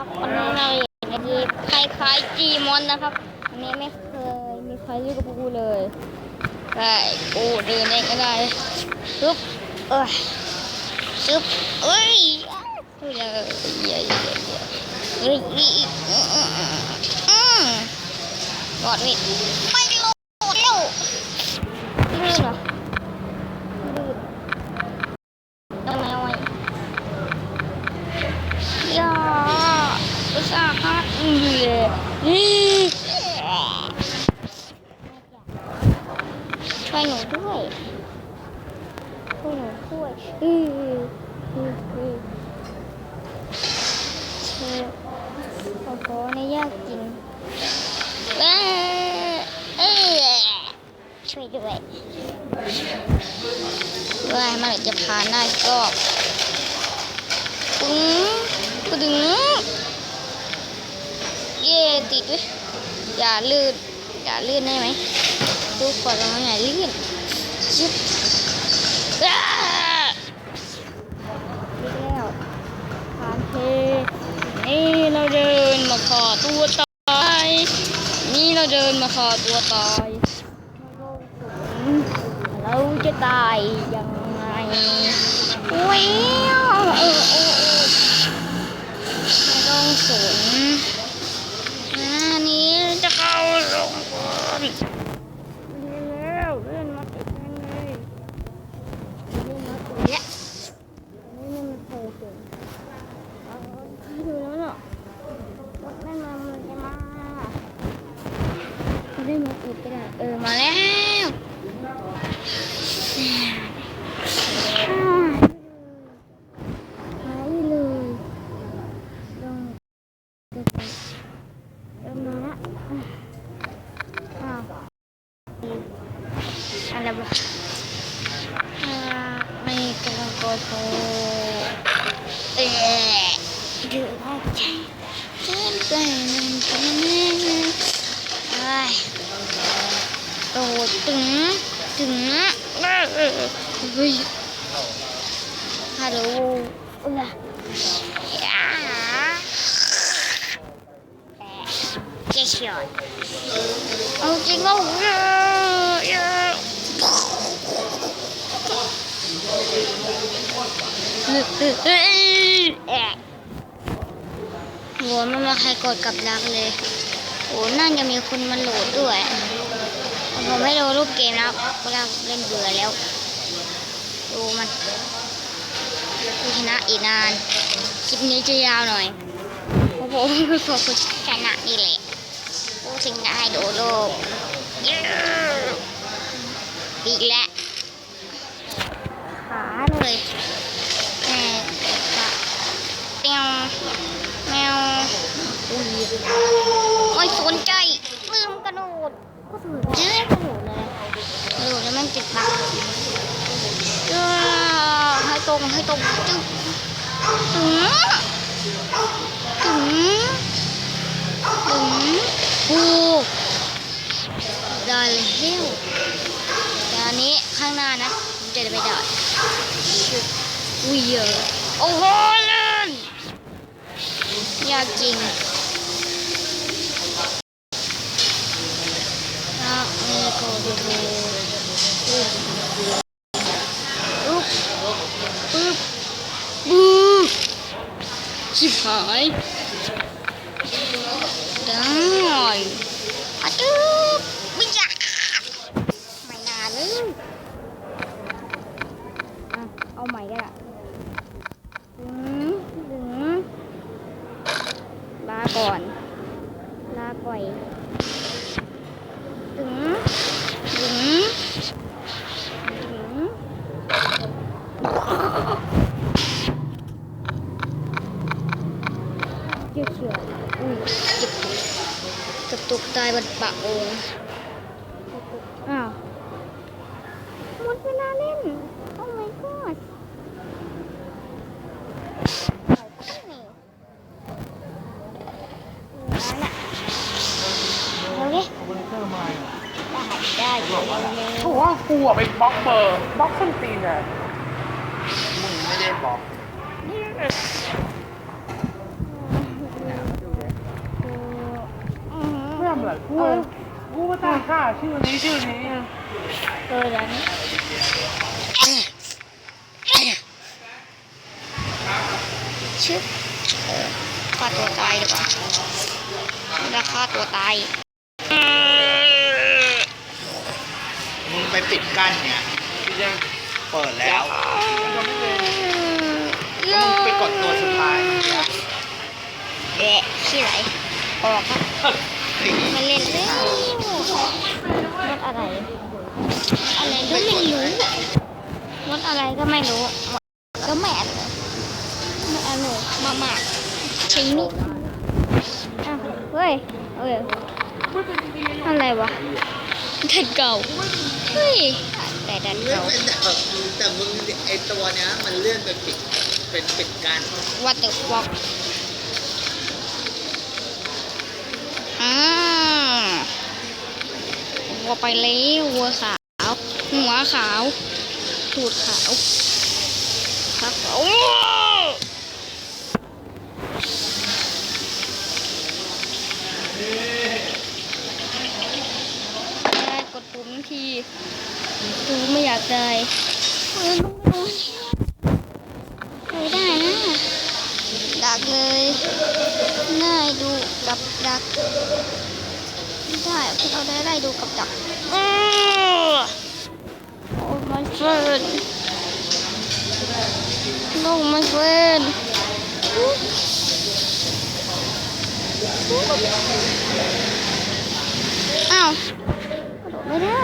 ครับวันนี้เราอยู่ในทีคล้ายๆจีมอนนะครับอันนี้ไม่เคยมีใครเล่นกับกูเลยได้กูเดินเองก็ได้ปึ๊บเอ้ยปึ๊บเอ้ยเฮ้ยเฮ้ยเฮ้ยเฮ้ยเฮ้ยอืมกอดมิดไม่โหลดเร็วลื่นเหรอลื่นทำไมเอาไว้ยาอุต สาห์ฮักเลยนี่ช่วยหนูด้วยช่วยหนูด้วยอืออืออือโอ้โหนี่ยากจริงเอ้อเอ้อช่วยด้วยว่ามื่อไหร่จะผ่านได้ก็ปึ้งกระดึง ติดด้วยอย่าลื่น อย่าลื่นได้ไหมดูก่อนว่ามันอย่าลื่นชิบอ้าดีแล้วผ่านเทนี่เราเดินมาขอตัวตาย นี่เราเดินมาขอตัวตายเราจะตายยังไงว้าวเออเออเออไม่ต้องสนอันนี้จะเข้าลง ก่อนเร็วเลื่อนมาติดแน่เลยเลื่อนมาติดแล้วนี่มันโผล่เก่งดูแล้วเนาะรถไม่มามันจะมาได้มาติดก็ได้เออมาแล้ว ดูว่าใจเต้นเต้นเต้นเต้นไอ้ โว้ยฮัลโหไม่มาใครกดกับดักเลยโหน่าจะมีคนมาโหลดด้วย ผมไม่ดูรูปเกมแล้วเพราะเราเล่นเบื่อแล้ว ดูมันผู้ชนะอีกนาน คลิปนี้จะยาวหน่อยเพราะผมคือชนะนี่แหละผู้ชนะให้ดูโลกย้อีกแล้วขาเลยแม่กะเตียวแมวอุ้ย ไม่สนใจลืมกระโดดก็ถือเจ๊กระโดดเลยกระโดดแล้วมันติดพักเออให้ตรงให้ตรงจึ๊บถึงถึงถึงโอ้ได้แล้วแต่อันนี้ข้างหน้านะผมจะไม่ได้ชึบอุ้ยเยอะโอ้โหเล่นยากจริงนะมีโคดู ปึ๊บปึ๊บปึ๊บบูชิบหายได้อะจุ๊บไม่อยากไม่นานเลยอะเอาใหม่ก็ได้ถึงถึงลาก่อน ลาก่อยถึงถึง เชี่ยวเชี่ยวอุ้ยเจ็บเกับตกตายบนปากโองอ้าวหมดเวลาเล่น โอ้ my god เอาดิคอมพิวเตอร์มาได้ได้เขาบอกว่ากูอะไปบล็อกเบอร์บล็อกส้นตีนอะมึงไม่ได้บล็อก อะไรกูกูมาตั้งค่าชื่อนี้ชื่อนี้อะเออร้านนี้ชึบเอฆ่าตัวตายดีกว่าแล้ฆ่าตัวตายมึงไปปิดกั้นเนี่ยยังเปิดแล้วยังไม่เลยแล้วมึงไปกดตัวสุดท้ายเนี่ยแดะขี้ไหลออกครับ มาเล่นเร็วรถอะไรอะไรก็ไม่รู้รถอะไรก็ไม่รู้ ก็แม่นเลยไม่อร่อยมากมากชิ้นนี้อ้าวเฮ้ยเอ้ยอะไรวะแดดเก่าเฮ้ยแต่ดดเลื่อนเก่าแต่มึงไอตัวเนี้ยมันเลื่อนไปปิดเป็นปิดกั้น What the fuck อ่าวัวไปแล้ววัวขาว หัวขาว ถูดขาวครับโอ้ได้กดปุ่มทันทีดูไม่อยากได้เออต้องไปได้นะ ดักเลยง่ายดูกับ ดักได้เราได้ได้ดูกับดักโอ้ my friend no my friend อ้าวกระโดดไม่ได้